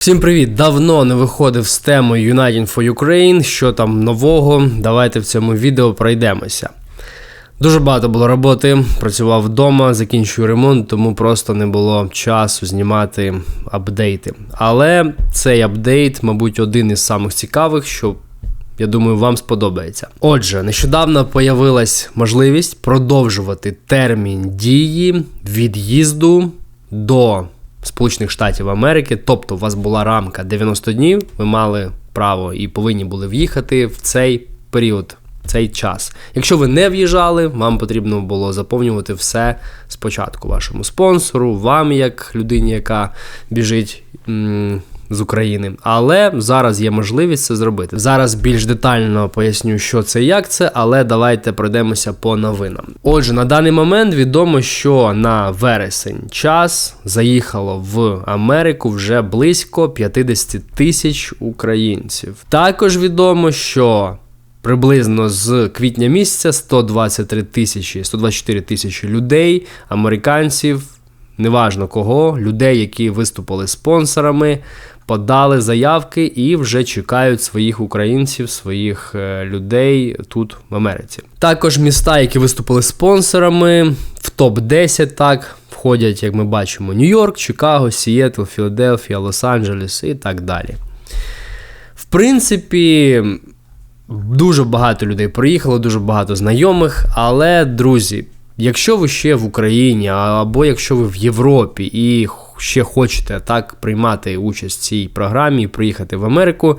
Всім привіт! Давно не виходив з темою United for Ukraine. Що там нового? Давайте в цьому відео пройдемося. Дуже багато було роботи, працював вдома, закінчую ремонт, тому просто не було часу знімати апдейти. Але цей апдейт, мабуть, один із самих цікавих, що я думаю, вам сподобається. Отже, нещодавно появилась можливість продовжувати термін дії від'їзду до Сполучених Штатів Америки. Тобто, у вас була рамка 90 днів, ви мали право і повинні були в'їхати в цей період. в Цей час. Якщо ви не в'їжджали, вам потрібно було заповнювати все спочатку вашому спонсору, вам, як людині, яка біжить з України. Але зараз є можливість це зробити. Зараз більш детально поясню, що це і як це, але давайте пройдемося по новинам. Отже, на даний момент відомо, що на вересень час заїхало в Америку вже близько 50 тисяч українців. Також відомо, що Приблизно з квітня місяця 123 тисячі, 124 тисячі людей, американців, неважно кого, людей, які виступили спонсорами, подали заявки і вже чекають своїх українців, своїх е, людей тут в Америці. Також міста, які виступили спонсорами, в топ-10 так входять, як ми бачимо, Нью-Йорк, Чикаго, Сієтл, Філадельфія, Лос-Анджелес і так далі. В принципі. Дуже багато людей приїхало, дуже багато знайомих. Але, друзі, якщо ви ще в Україні, або якщо ви в Європі і ще хочете так приймати участь в цій програмі і приїхати в Америку.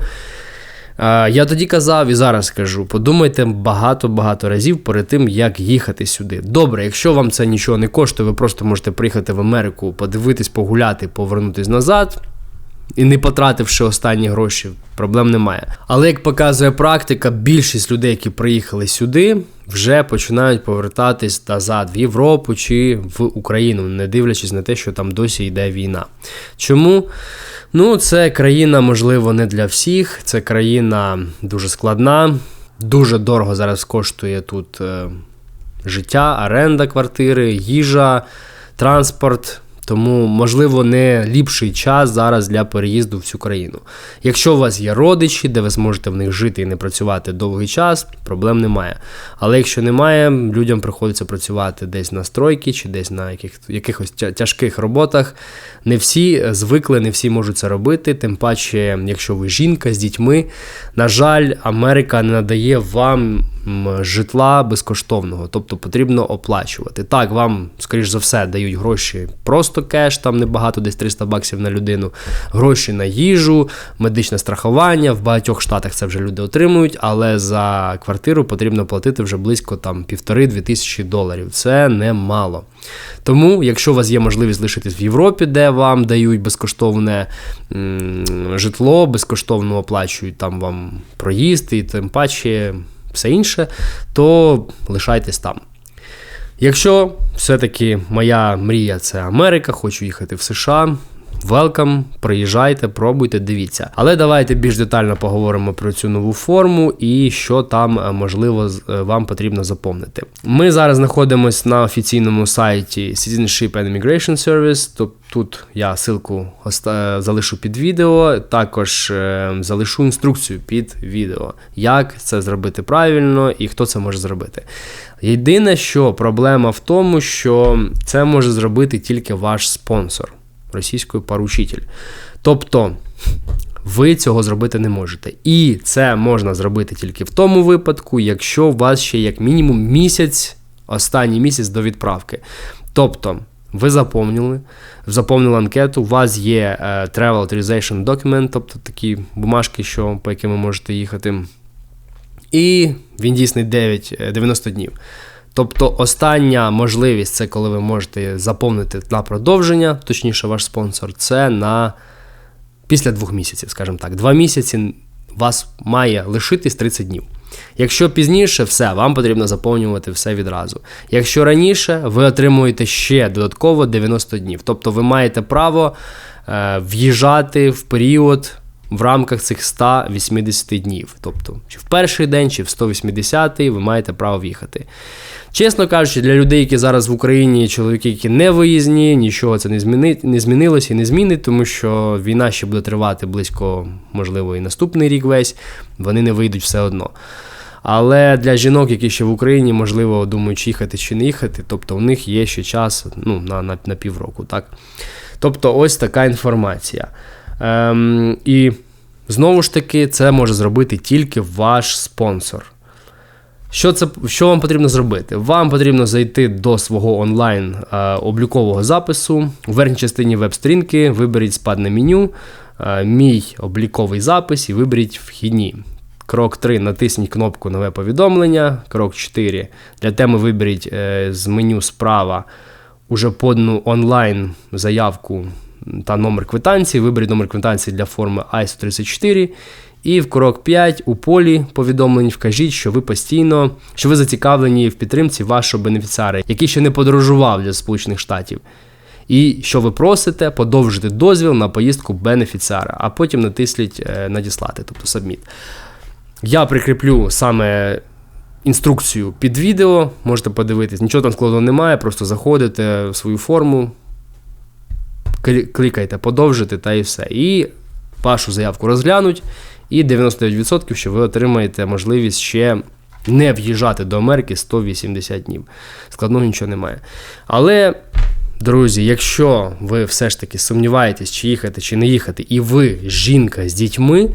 Я тоді казав і зараз кажу: подумайте багато-багато разів перед тим, як їхати сюди. Добре, якщо вам це нічого не коштує, ви просто можете приїхати в Америку, подивитись, погуляти, повернутись назад і не потративши останні гроші, проблем немає. Але як показує практика, більшість людей, які приїхали сюди, вже починають повертатись назад в Європу чи в Україну, не дивлячись на те, що там досі йде війна. Чому? Ну, це країна, можливо, не для всіх. Це країна дуже складна, дуже дорого зараз коштує тут е, життя, оренда квартири, їжа, транспорт. Тому, можливо, не ліпший час зараз для переїзду в цю країну. Якщо у вас є родичі, де ви зможете в них жити і не працювати довгий час, проблем немає. Але якщо немає, людям приходиться працювати десь на стройки чи десь на яких, якихось тяжких роботах. Не всі звикли, не всі можуть це робити. Тим паче, якщо ви жінка з дітьми, на жаль, Америка не надає вам житла безкоштовного, тобто потрібно оплачувати. Так, вам, скоріш за все, дають гроші просто кеш, там небагато, десь 300 баксів на людину, гроші на їжу, медичне страхування. В багатьох штатах це вже люди отримують, але за квартиру потрібно платити вже близько там півтори-дві тисячі доларів. Це немало. Тому, якщо у вас є можливість лишитись в Європі, де вам дають безкоштовне житло, безкоштовно оплачують там вам проїзд і тим паче все інше, то лишайтесь там. Якщо все-таки моя мрія це Америка, хочу їхати в США. Велкам, приїжджайте, пробуйте, дивіться. Але давайте більш детально поговоримо про цю нову форму і що там е, можливо е, вам потрібно заповнити. Ми зараз знаходимося на офіційному сайті Citizenship and Immigration Service, тобто тут я ссылку залишу під відео, також е, залишу інструкцію під відео, як це зробити правильно і хто це може зробити. Єдине, що проблема в тому, що це може зробити тільки ваш спонсор російською поручитель. Тобто ви цього зробити не можете. І це можна зробити тільки в тому випадку, якщо у вас ще як мінімум місяць, останній місяць до відправки. Тобто. Ви заповнили, заповнили анкету, у вас є uh, Travel Authorization Document, тобто такі бумажки, що, по яким ви можете їхати. І він дійсний 9, 90 е, днів. Тобто остання можливість, це коли ви можете заповнити на продовження, точніше, ваш спонсор, це на після двох місяців, скажімо так. Два місяці вас має лишитись 30 днів. Якщо пізніше, все, вам потрібно заповнювати все відразу. Якщо раніше, ви отримуєте ще додатково 90 днів. Тобто ви маєте право е, в'їжджати в період в рамках цих 180 днів. Тобто, чи в перший день, чи в 180-й ви маєте право в'їхати. Чесно кажучи, для людей, які зараз в Україні, чоловіки, які не виїзні, нічого це не зміни, не змінилося і не змінить, тому що війна ще буде тривати близько, можливо, і наступний рік весь, вони не вийдуть все одно. Але для жінок, які ще в Україні, можливо, думають, їхати чи не їхати, тобто у них є ще час ну, на, на, на півроку. Так? Тобто, ось така інформація. Ем, і знову ж таки, це може зробити тільки ваш спонсор. Що це що вам потрібно зробити? Вам потрібно зайти до свого онлайн е, облікового запису. У верхній частині веб-сторінки виберіть спадне меню, е, мій обліковий запис і виберіть вхідні. Крок 3. Натисніть кнопку Нове повідомлення. Крок 4. Для теми виберіть е, з меню справа уже подану онлайн заявку та номер квитанції. Виберіть номер квитанції для форми ISO 34. І в крок 5 у полі повідомлень вкажіть, що ви постійно, що ви зацікавлені в підтримці вашого бенефіціара, який ще не подорожував для Сполучених Штатів. І що ви просите, подовжити дозвіл на поїздку бенефіціара, а потім натисніть е, надіслати, тобто submit. Я прикріплю саме інструкцію під відео, можете подивитись, нічого там складного немає, просто заходите в свою форму, клікайте подовжити та і все. І вашу заявку розглянуть, і 99%, що ви отримаєте можливість ще не в'їжджати до Америки 180 днів. Складного нічого немає. Але. Друзі, якщо ви все ж таки сумніваєтесь, чи їхати, чи не їхати, і ви жінка з дітьми,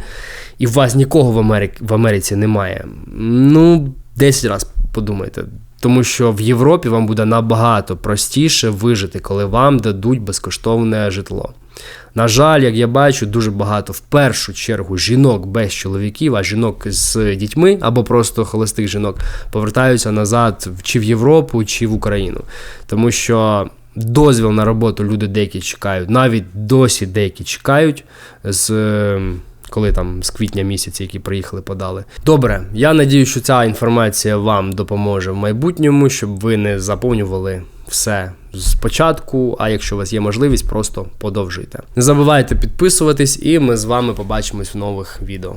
і у вас нікого в Америці, в Америці немає, ну, 10 разів подумайте. Тому що в Європі вам буде набагато простіше вижити, коли вам дадуть безкоштовне житло. На жаль, як я бачу, дуже багато в першу чергу жінок без чоловіків, а жінок з дітьми або просто холостих жінок повертаються назад чи в Європу, чи в Україну. Тому що дозвіл на роботу люди деякі чекають, навіть досі деякі чекають з. Коли там з квітня місяці, які приїхали, подали. Добре, я надію, що ця інформація вам допоможе в майбутньому, щоб ви не заповнювали все спочатку. А якщо у вас є можливість, просто подовжуйте. Не забувайте підписуватись, і ми з вами побачимось в нових відео.